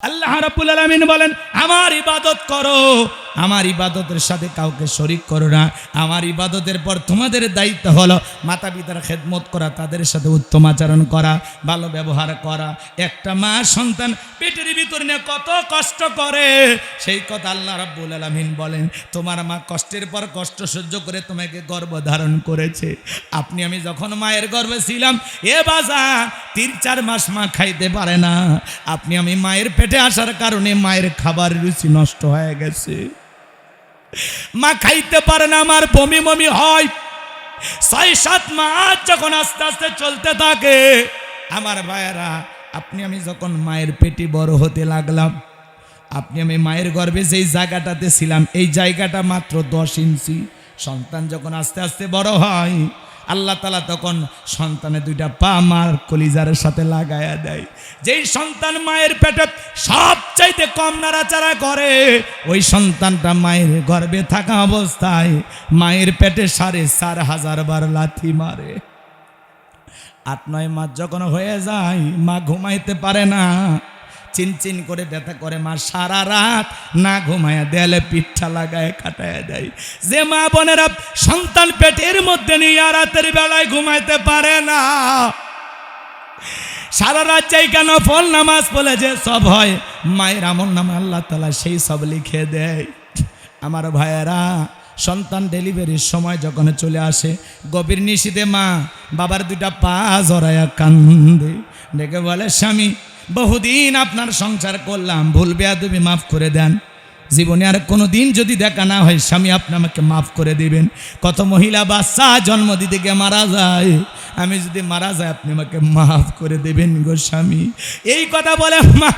আল্লাহ রাব্বুল আলামিন বলেন আমার ইবাদত করো। আমার ইবাদতের সাথে কাউকে শরিক করো না। আমার ইবাদতের পর তোমাদের দায়িত্ব হলো মাতা পিতার খেদমত করা, তাদের সাথে উত্তম আচরণ করা, ভালো ব্যবহার করা। একটা মা সন্তান পেটের ভিতর নিয়ে কত কষ্ট করে, সেই কথা আল্লাহ রাব্বুল আলামিন বলেন, তোমার মা কষ্টের পর কষ্ট সহ্য করে তোমাকে গর্ভ ধারণ করেছে। আপনি, আমি যখন মায়ের গর্ভে ছিলাম, এ বাজা তিন, চার মাস মা খাইতে পারে না। আপনি, আমি মায়ের পেটে আসার কারণে মায়ের খাবার রুচি নষ্ট হয়ে গেছে। মা খাইতে পারে না, আমার বমি বমি হয়। ছয়, সাত মাস যখন আস্তে আস্তে চলতে থাকে, আমার ভাইয়েরা, আপনি আমি যখন মায়ের পেটি বড় হতে লাগলাম, আপনি আমি মায়ের গর্ভে যেই জায়গাটাতে ছিলাম, এই জায়গাটা মাত্র দশ ইঞ্চি। সন্তান যখন আস্তে আস্তে বড় হয় আল্লাহ তালা তখন সন্তানের দুইটা পা মার কলিজারের সাথে লাগায়া দেয়। যেই সন্তান মায়ের পেটে সবচাইতে কম নাড়াচাড়া করে, ওই সন্তানটা মায়ের গর্ভে থাকা অবস্থায় মায়ের পেটে সাড়ে চার হাজার বার লাথি মারে। আট, নয় মাস যখন হয়ে যায়, মা ঘুমাইতে পারে না চিনচিন করে ব্যথা করে মা, সারা রাত না ঘুমায় দেয়ালে পিঠা লাগায় কাটায় দেয়। যে মা বোনেরা সন্তান পেটের মধ্যে নিয়ে রাতের বেলায় ঘুমাইতে পারে না। সারা রাত চাই কেন ফল নামাজ বলে যে সব হয়, মায়ের আমল নামে আল্লাহ তালা সেই সব লিখে দেয়। আমার ভাইয়েরা, সন্তান ডেলিভারির সময় যখন চলে আসে, গভীর নিশিতে মা বাবার দুইটা পা জড়াইয়া কান্দে। ডেকে বলে, স্বামী বহুদিন আপনার সংসার করলাম। ভুল বেয়াদবি মাফ করে দেন। জীবনে আর কোনো দিন যদি দেখা না হয়, স্বামী আপনি আমাকে মাফ করে দিবেন। কত মহিলা বাচ্চা জন্ম দিতে গিয়ে মারা যায়। আমি যদি মারা যায় আপনি আমাকে মাফ করে দেবেন গো স্বামী। এই কথা বলে মা,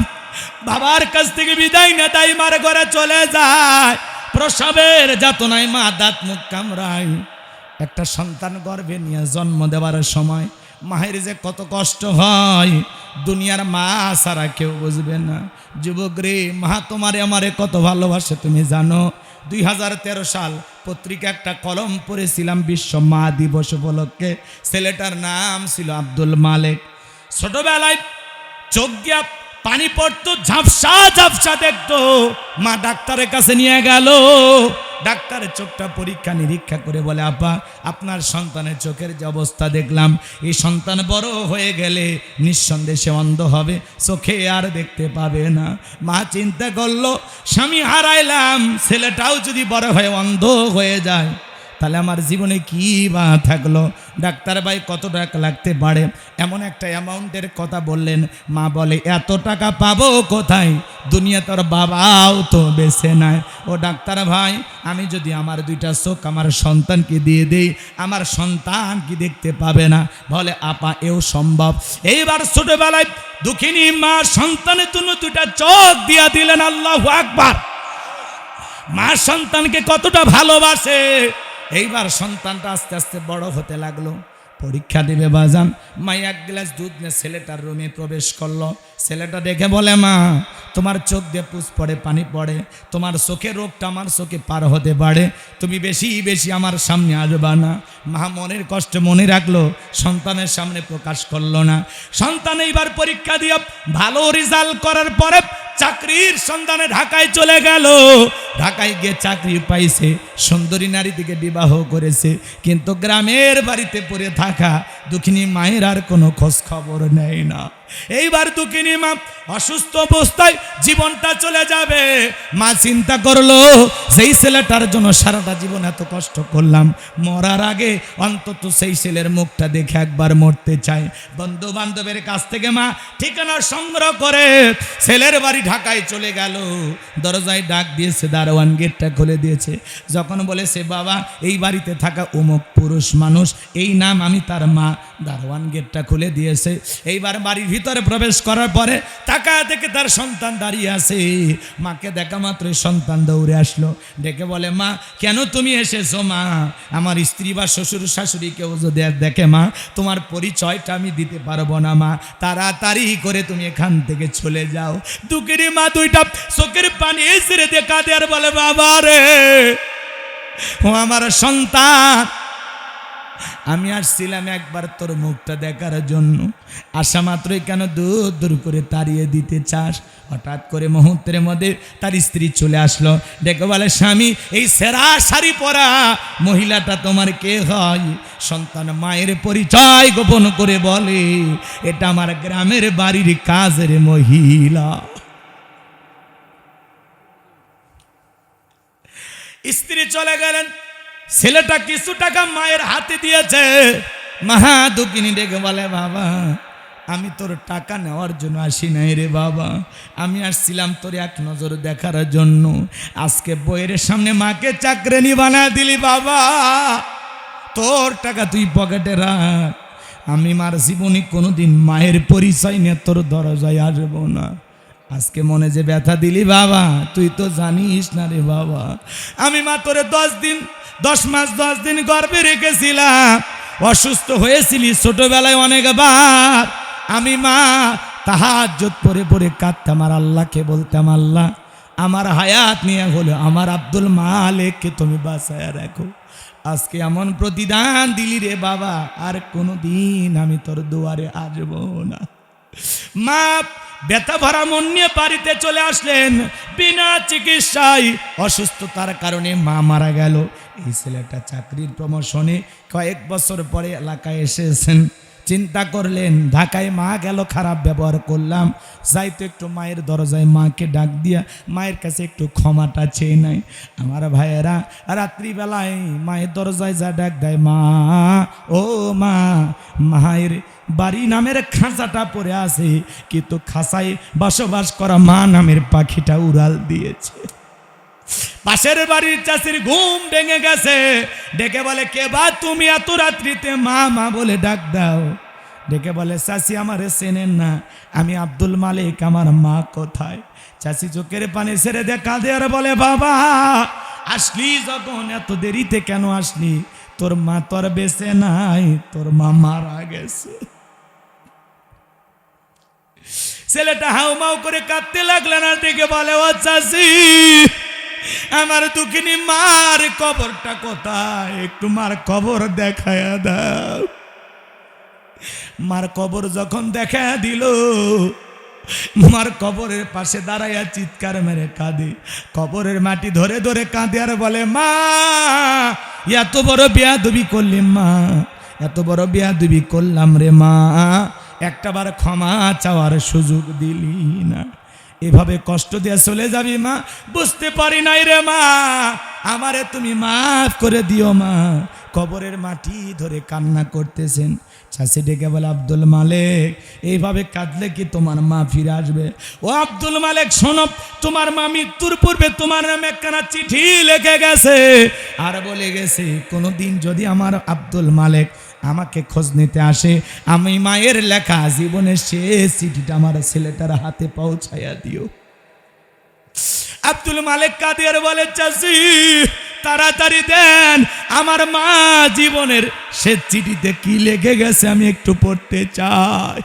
বাবার কাছ থেকে বিদায় না তাই মার ঘরে চলে যায়। প্রসবের যাতনায় মা দাঁত মুখ কামড়ায়। একটা সন্তান গর্ভে নিয়ে জন্ম দেওয়ার সময় মায়ের যে কত কষ্ট হয়। দুনিয়ার মা সারা কেউ বুঝবে না। যুবক রে, মা তোমারে আমারে কত ভালোবাসে তুমি জানো? দুই হাজার তেরো সাল পত্রিকা একটা কলম পড়েছিলাম, বিশ্ব মা দিবস উপলক্ষে। ছেলেটার নাম ছিল আব্দুল মালেক। ছোটবেলায় চোখ পানি পড়তো, ঝাপসা ঝাপসা দেখতো। মা ডাক্তারের কাছে নিয়ে গেল। ডাক্তারের চোখটা পরীক্ষা নিরীক্ষা করে বলে, আপা, আপনার সন্তানের চোখের যে অবস্থা দেখলাম, এই সন্তান বড় হয়ে গেলে নিঃসন্দেহে অন্ধ হবে, চোখে আর দেখতে পাবে না। মা চিন্তা করল, স্বামী হারাইলাম, ছেলেটাও যদি বড় হয়ে অন্ধ হয়ে যায় তাহলে আমার জীবনে কি বা থাকল? ডাক্তার ভাই, কত টাকা লাগতে পারে? এমন একটা অ্যামাউন্টের কথা বললেন। মা বলে, এত টাকা পাবো কোথায়? দুনিয়া তোর বাবাও তো বেছে নেয়। ও ডাক্তার ভাই, আমি যদি আমার দুইটা চোখ আমার সন্তানকে দিয়ে দেই, আমার সন্তান কি দেখতে পাবে না? বলে, আপা, এও সম্ভব। এইবার ছোটবেলায় দুঃখিনী মা সন্তানের জন্য দুইটা চোখ দিয়া দিলেন, আল্লাহ আকবার। মা সন্তানকে কতটা ভালোবাসে। এইবার সন্তানটা আস্তে আস্তে বড় হতে লাগল। পরীক্ষা দিবে বাজান। মা এক গ্লাস দুধ নিয়ে ছেলেটার রুমে প্রবেশ করল। ছেলেটা দেখে বলে, মা, তোমার চোখ দিয়ে পুষ পড়ে, পানি পড়ে। তোমার চোখের রোগটা আমার চোখে পার হতে পারে। তুমি বেশি বেশি আমার সামনে আসবা না। মা মনের কষ্ট মনে রাখল। সন্তানের সামনে প্রকাশ করল না। সন্তান এইবার পরীক্ষা দিয়ে ভালো রেজাল্ট করার পরে চাকরির সন্ধানে ঢাকায় চলে গেল। ঢাকায় গিয়ে চাকরি পাইছে। সুন্দরী নারী থেকে বিবাহ করেছে, কিন্তু গ্রামের বাড়িতে পড়ে থাকা দুঃখিনী মায়ের আর কোনো খোঁজ খবর নেয় না। এইবার দুঃখিনী মা অসুস্থ অবস্থায় জীবনটা চলে যাবে। মা চিন্তা করল সেই ছেলেটার জন্য সারাটা জীবন এত কষ্ট করলাম, মরার আগে অন্তত সেই ছেলের মুখটা দেখে একবার মরতে চাই। বন্ধু বান্ধবের কাছ থেকে মা ঠিকানা সংগ্রহ করে ছেলের বাড়ি ঢাকায় চলে গেল। দরজায় ডাক দিয়েছে, দারোয়ান গেটটা খুলে দিয়েছে। যখন বলেছে, বাবা, এই বাড়িতে থাকা অমুক পুরুষ মানুষ, এই নাম আমি তার মা। দারোয়ান গেটটা খুলে দিয়েছে। এইবার বাড়ির ভিতরে প্রবেশ করার পরে টাকা থেকে তার সন্তান দাঁড়িয়ে আছে। মাকে দেখা মাত্রই সন্তান দৌড়ে আসলো। ডেকে বলে, মা, কেন তুমি এসেছ, মা? আমার স্ত্রী বা শ্বশুর শাশুড়ি কেউ যদি দেখে, মা, তোমার পরিচয়টা আমি দিতে পারব না, মা। তাড়াতাড়ি করে তুমি এখান থেকে চলে যাও। দুকেরি মা দুইটা চোখের পানি এসে দেখা দেয়ার বলে, বাবা রে ও আমার সন্তান। আমি আসছিলাম একবার তোর মুখটা দেখার জন্য। আসা মাত্রই কেন দূর দূর করে তাড়িয়ে দিতে চাস? হঠাৎ করে মুহূর্তের মধ্যে তার স্ত্রী চলে আসলো। ডেকে বলে, স্বামী, এই সেরা শাড়ি পরা মহিলাটা তোমার কে হয়? সন্তান মায়ের পরিচয় গোপন করে বলে, এটা আমার গ্রামের বাড়ির কাজের মহিলা। স্ত্রী চলে গেলেন। ছেলেটা কিছু টাকা মায়ের হাতে দিয়েছে। মহা দুঃখিনী ডেকে বলে, বাবা, আমি তোর টাকা নেওয়ার জন্য আসি নাই রে বাবা। আমি আসছিলাম তোর এক নজর দেখার জন্য। আজকে বইয়ের সামনে মাকে চাকরানি বানা দিলি বাবা। তোর টাকা তুই পকেটে রাখ। আমি মার জীবনে কোনোদিন মায়ের পরিচয় নিয়ে তোর দরজায় আসব না। আজকে মনে যে ব্যথা দিলি বাবা, তুই তো জানিস না রে বাবা। আমি মা তোরে দশ দিন, দশ মাস, দশ দিন গর্বে রেখেছিলাম। অসুস্থ হয়েছিলি ছোটবেলায় অনেকবার। আমি মা তাহাজ্জত পরে পরে কাঁদতাম আর আল্লাহকে বলতাম, আল্লাহ, আমার হায়াত নিয়ে হলো, আমার আব্দুল মালেককে তুমি বাঁচায় রাখো। আজকে এমন প্রতিদান দিলি রে বাবা, আর কোনো দিন আমি তোর দুয়ারে আসব না। মা ব্যথা ভরা মন নিয়ে বাড়িতে চলে আসলেন। বিনা চিকিৎসায় অসুস্থতার কারণে মা মারা গেল। এই ছেলেটা চাকরির প্রমোশনে কয়েক বছর পরে এলাকায় এসেছেন। চিন্তা করলেন, ঢাকায় মা গেল, খারাপ ব্যবহার করলাম। যাইতো একটু মায়ের দরজায় মাকে ডাক দিয়া মায়ের কাছে একটু ক্ষমাটা চেয়ে নাই আমার ভাইয়েরা, রাত্রিবেলায় মায়ের দরজায় যা ডাক দেয়, মা, ও মা, মায়ের বাড়ি নামের খাঁচাটা পড়ে আছে, কিন্তু খাঁচায় বসবাস করা মা নামের পাখিটা উড়াল দিয়েছে। পাশের বাড়ির চাষির ঘুম ভেঙে গেছে। ডেকে বলে, কে বা তুমি এত রাত্রিতে মা মা বলে ডাক দাও? ডেকে বলে, চাষি আমারে চেনেন না, আমি আব্দুল মালিক, আমার মা কোথায়? চাষি চোখের পানি ছেড়ে দে কাঁদে আর বলে, বাবা, আসলি যখন, এত দেরিতে কেন আসলি? তোর মা তোর বেঁচে নাই, তোর মা মারা গেছে। ছেলেটা হাউ মাউ করে কাঁদতে লাগলেন আর ডেকে বলে, ও চাষি আমার দুঃখিনী মার কবরটা কোথায়? একটু মার কবর দেখায় দাও। মার কবর যখন দেখা দিল, মার কবরের পাশে দাঁড়াইয়া চিৎকার মেরে কাঁদে। কবরের মাটি ধরে ধরে কাঁদে আর বলে, মা, এত বড় বিয়া দুবি করলি মা, এত বড় বিয়া দুবি করলাম রে মা। একটাবার ক্ষমা চাওয়ার সুযোগ দিলি না। এভাবে কষ্ট দিয়ে চলে যাবি মা। বুঝতে পারি নাই রে মা। আমারে তুমি মাফ করে দিও মা। কবরের মাটি ধরে কান্না করতেছেন। চাষি ডেকে বলে, আব্দুল মালেক, এইভাবে কাঁদলে কি তোমার মা ফিরে আসবে? ও আব্দুল মালেক, শোনো, তোমার মা মৃত্যুর পূর্বে তোমার নামে একখানা চিঠি লিখে গেছে। আর বলে গেছে, কোনোদিন যদি আমার আব্দুল মালেক আমাকে খোঁজ নিতে আসে। আমি মায়ের লেখা জীবনের শেষ চিঠিটা আমার ছেলেটার হাতে পৌঁছাইয়া দিও। আব্দুল মালিক কাদিয়ার বলে চাষি তাড়াতাড়ি দেন। আমার মা জীবনের সে চিঠিতে কি লেগে গেছে আমি একটু পড়তে চাই।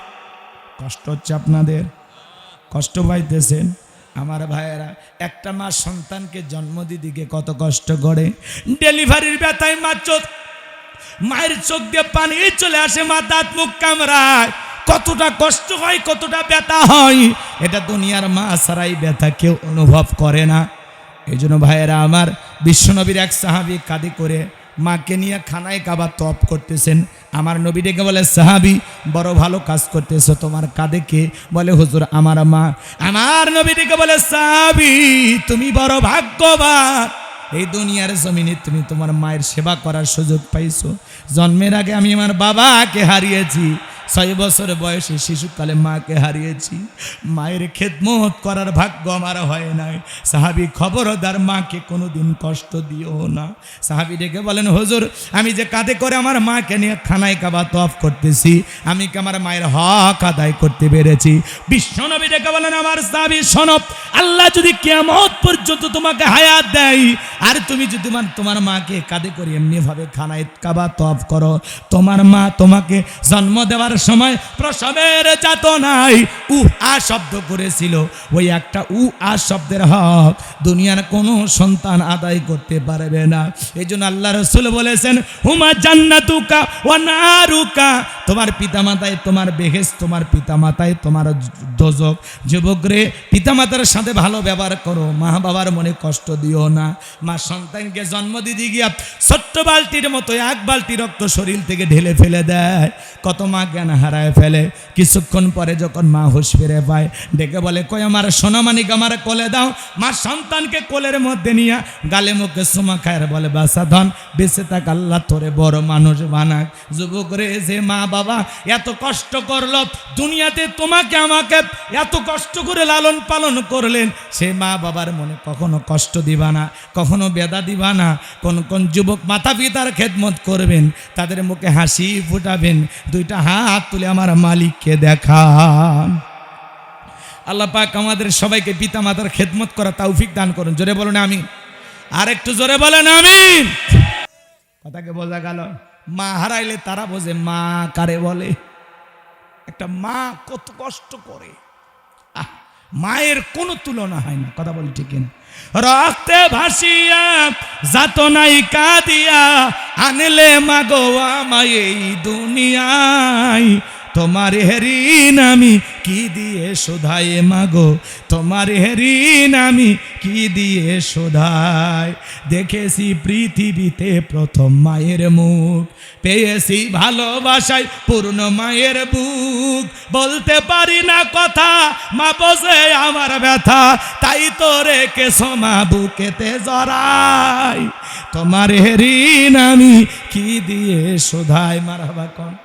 কষ্ট হচ্ছে আপনাদের? কষ্ট পাইতেছেন? আমার ভাইয়েরা, একটা মা সন্তানকে জন্ম দিদিকে কত কষ্ট করে। ডেলিভারির ব্যথায় মা মায়ের চোখ দিয়ে পানি চলে আসে, মা দাঁত মুখ কামড়ায়। কতটা কষ্ট হয়, কতটা ব্যথা হয়। এটা দুনিয়ার মা ছাড়াই ব্যথা কেউ অনুভব করে না। এই জন্য ভাইয়েরা, আমার বিশ্বনবীর এক সাহাবি কাঁদি করে মাকে নিয়ে খানায় কাবা তপ করতেছেন। আমার নবী ডেকে বলে, সাহাবি, বড় ভালো কাজ করতেছো। তোমার কাঁদে কে? বলে, হুজুর, আমার মা। আমার নবী ডেকে বলে, সাহাবি, তুমি বড় ভাগ্যবান। এই দুনিয়ার জমিনে তুমি তোমার মায়ের সেবা করার সুযোগ পাইছো। জন্মের আগে আমি আমার বাবাকে হারিয়েছি। ছয় বছর বয়সে শিশুকালে মাকে হারিয়েছি। মায়ের খেদমত করার ভাগ্য আমার হয় নাই। সাহাবি খবরদার মাকে কোনোদিন কষ্ট দিও না। সাহাবি ডেকে বলেন, হুজুর, আমি যে কাঁধে করে আমার মাকে নিয়ে খানায় কাবা তফ করতেছি, আমি কি আমার মায়ের হক আদায় করতে পেরেছি? বিশ্বনবী ডেকে বলেন, আমার সাহাবি সনব আল্লাহ যদি কেমত পর্যন্ত তোমাকে হায়াত দেয়, আর তুমি যদি তোমার তোমার মাকে কাঁদে করে এমনি ভাবে খানায় কাবা তফ করো, তোমার মা তোমাকে জন্ম দেওয়ার সময় প্রসবের নাই উ আ শব্দ করেছিল। ওই একটা উ আ শব্দের হক দুনিয়ার কোনো সন্তান আদায় করতে পারবে না। এই জন্য আল্লাহ রসুল বলেছেন, হুমা জান্নাতুকা ও নারুকা তোমার পিতামাতায় তোমার বেহেস তোমার পিতামাতায় তোমার দোজক। যুবক রে পিতামাতার সাথে ভালো ব্যবহার করো। মা বাবার মনে কষ্ট দিও না। মা সন্তানকে জন্ম দিদি গিয়া ছোট্ট বালতির মতো এক বালতি রক্ত শরীর থেকে ঢেলে ফেলে দেয়। কত মা জ্ঞান হারায় ফেলে। কিছুক্ষণ পরে যখন মা হুশ ফিরে পায়, ডেকে বলে, কই আমার সোনামানিক আমার কোলে দাও। মা সন্তানকে কোলের মধ্যে নিয়ে গালে মুখে সুমা খায়ের বলে বাসা ধন, বেঁচে থাক আল্লাহ, তোরে বড় মানুষ বানাক। যুবক রে যে মা বাবা, এত কষ্ট করল, দুনিয়াতে তোমাকে আমাকে এত কষ্ট করে লালন পালন করলেন। সে মা বাবার মনে কখনো কষ্ট দিবা না, কখনো বেদা দিবা না। কোন কোন যুবক মাতা পিতার খেদমত করবেন, তাদের মুখে হাসি ফুটাবেন, দুইটা হাত তুলে আমার মালিককে দেখান। আল্লাহ পাক আমাদের সবাইকে পিতা মাতার খেদমত করা তৌফিক দান করুন। জোরে বলুন আমি আর একটু জোরে বলেন আমি কথাকে বোঝা গেল। মা হারাইলে তারা বোঝে মা কারে বলে? একটা মা কত কষ্ট করে। আহ, মায়ের কোনো তুলনা হয় না কথা বলি ঠিক না রক্তে ভাসিয়া যাত নাই কাঁদিয়া আনলে মাগো আমায় এই দুনিয়ায়। তোমার হেরিন আমি কি দিয়ে শোধাই মাগো? তোমার হেরিন আমি কি দিয়ে শোধাই? দেখেছি পৃথিবীতে প্রথম মায়ের মুখ, পেয়েছি ভালোবাসায় পূর্ণ মায়ের বুক। বলতে পারি না কথা, মা বসে আমার ব্যথা, তাই তো রেখে সমা বুকেতে জড়াই। তোমার হেরিন আমি কি দিয়ে শোধাই? মারাবা কন।